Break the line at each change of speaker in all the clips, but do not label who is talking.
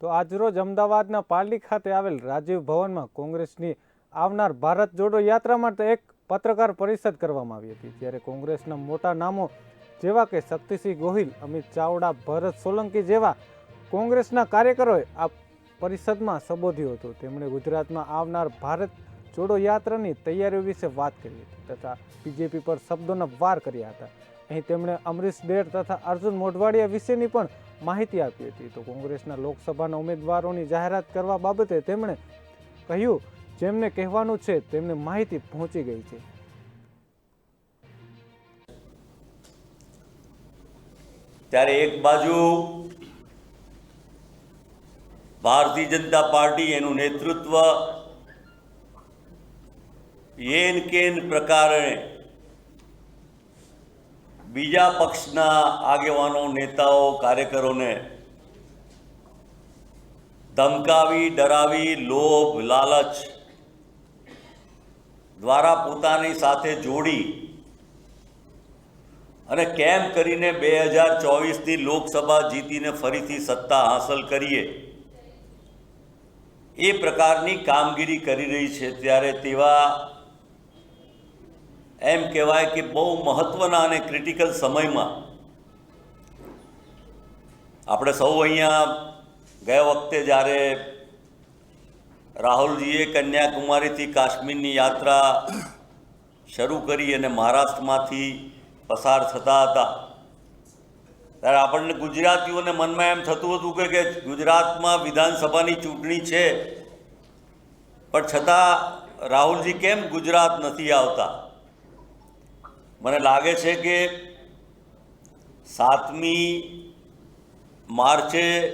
તો આજરોજ અમદાવાદના પારડી ખાતે આવેલ રાજીવ ભવનમાં કોંગ્રેસની આવનાર ભારત જોડો યાત્રા માટે એક પત્રકાર પરિષદ કરવામાં આવી હતી ત્યારે કોંગ્રેસના મોટા નામો જેવા કે શક્તિસિંહ ગોહિલ, અમિત ચાવડા, ભરત સોલંકી જેવા કોંગ્રેસના કાર્યકરોએ આ પરિષદમાં સંબોધ્યું હતું. તેમણે ગુજરાતમાં આવનાર ભારત જોડો યાત્રાની તૈયારીઓ વિશે વાત કરી હતી તથા બીજેપી પર શબ્દોનો વાર કર્યા હતા. અહીં તેમણે અમરીશ ડેર તથા અર્જુન મોઢવાડિયા વિશેની પણ માહિતી આપી હતી. તો કોંગ્રેસના લોકસભાના ઉમેદવારોની જાહેરાત કરવા બાબતે તેમણે કહ્યું, જેમને કહેવાનું છે તેમને માહિતી પહોંચી ગઈ છે.
ત્યારે એક બાજુ ભારતીય જનતા પાર્ટી એનું નેતૃત્વ એન કેન પ્રકારે બીજા પક્ષના આગેવાનો, નેતાઓ, કાર્યકરોને ધમકાવી, ડરાવી, લોભ, લાલચ દ્વારા પોતાની સાથે જોડી અને કેમ કરીને બે હજાર ચોવીસની લોકસભા જીતીને ફરીથી સત્તા હાંસલ કરીએ, એ પ્રકારની કામગીરી કરી રહી છે ત્યારે તેવા એમ કહેવાય કે બહુ મહત્ત્વના અને ક્રિટિકલ સમયમાં આપણે સૌ અહીંયા ગયા વખતે જ્યારે રાહુલજીએ કન્યાકુમારીથી કાશ્મીરની યાત્રા શરૂ કરી અને મહારાષ્ટ્રમાંથી પસાર થતા હતા, ત્યારે આપણને ગુજરાતીઓને મનમાં એમ થતું હતું કે ગુજરાતમાં વિધાનસભાની ચૂંટણી છે, પણ છતાં રાહુલજી કેમ ગુજરાત નથી આવતા? મને લાગે છે કે સાતમી માર્ચે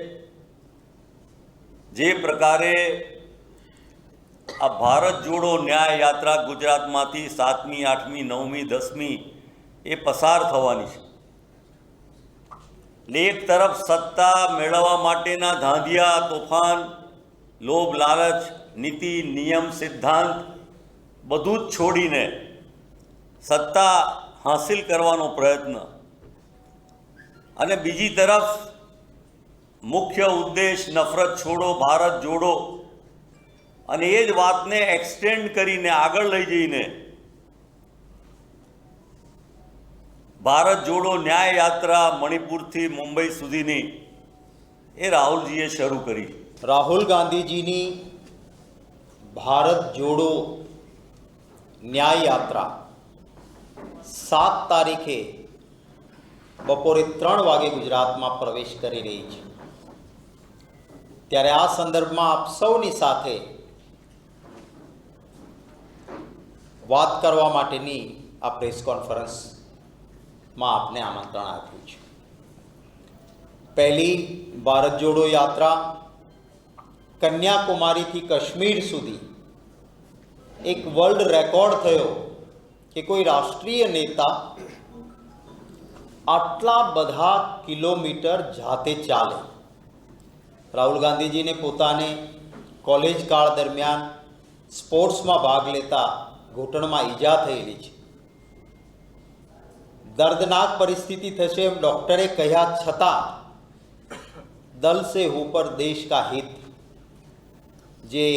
જે પ્રકારે આ ભારત જોડો ન્યાય યાત્રા ગુજરાતમાંથી સાતમી, આઠમી, નવમી, દસમી એ પસાર થવાની છે. એક તરફ સત્તા મેળવવા માટેના ધાંધિયા, તોફાન, લોભ, લાલચ, નીતિ, નિયમ, સિદ્ધાંત બધું જ છોડીને સત્તા હાંસિલ કરવાનો પ્રયત્ન. અને બીજી તરફ, મુખ્ય ઉદ્દેશ નફરત છોડો, ભારત જોડો. અને એ જ વાતને એક્સટેન્ડ કરીને આગળ લઈ જઈને ભારત જોડો ન્યાય યાત્રા મણિપુરથી મુંબઈ સુધીની એ રાહુલજીએ શરૂ કરી.
રાહુલ ગાંધીજીની ભારત જોડો ન્યાય યાત્રા. સાત તારીખે બપોરે ત્રણ વાગે ગુજરાતમાં પ્રવેશ કરી રહી છે. ત્યારે આ સંદર્ભમાં આપ સૌની સાથે વાત કરવા માટેની આ પ્રેસ કોન્ફરન્સમાં આપને આમંત્રણ આપ્યું છે. પહેલી ભારત જોડો યાત્રા કન્યાકુમારીથી કાશ્મીર સુધી એક વર્લ્ડ રેકોર્ડ થયો. કે કોઈ રાષ્ટ્રીય નેતા આટલા બધા કિલોમીટર જાતે ચાલે રાહુલ ગાંધીજીને પોતાને કોલેજ કાળ દરમિયાન સ્પોર્ટ્સમાં ભાગ લેતા ઘૂંટણમાં ઈજા થયેલી છે દર્દનાક પરિસ્થિતિ થશે એમ ડૉક્ટરે કહ્યા છતાં દલ સે ઉપર દેશ કા હિત જે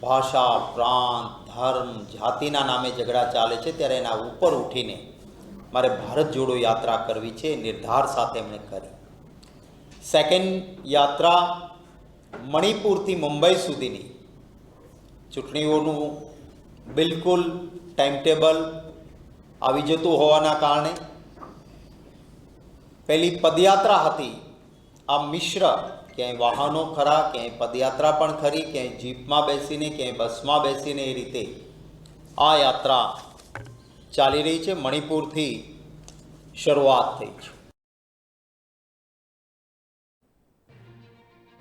ભાષા પ્રાંત ધર્મ જાતિના નામે ઝઘડા ચાલે છે, ત્યારે એના ઉપર ઉઠીને મારે ભારત જોડો યાત્રા કરવી છે, નિર્ધાર સાથે એમણે કરી. સેકન્ડ યાત્રા મણિપુરથી મુંબઈ સુધીની. ચૂંટણીઓનું બિલકુલ ટાઈમટેબલ આવી જતું હોવાના કારણે પહેલી પદયાત્રા હતી આ મિશ્ર, ક્યાંય વાહનો ખરા, ક્યાંય પદયાત્રા પણ ખરી, ક્યાંય જીપમાં બેસીને, ક્યાંય બસમાં બેસીને એ રીતે આ યાત્રા ચાલી રહી છે. મણિપુરથી શરૂઆત થઈ છે.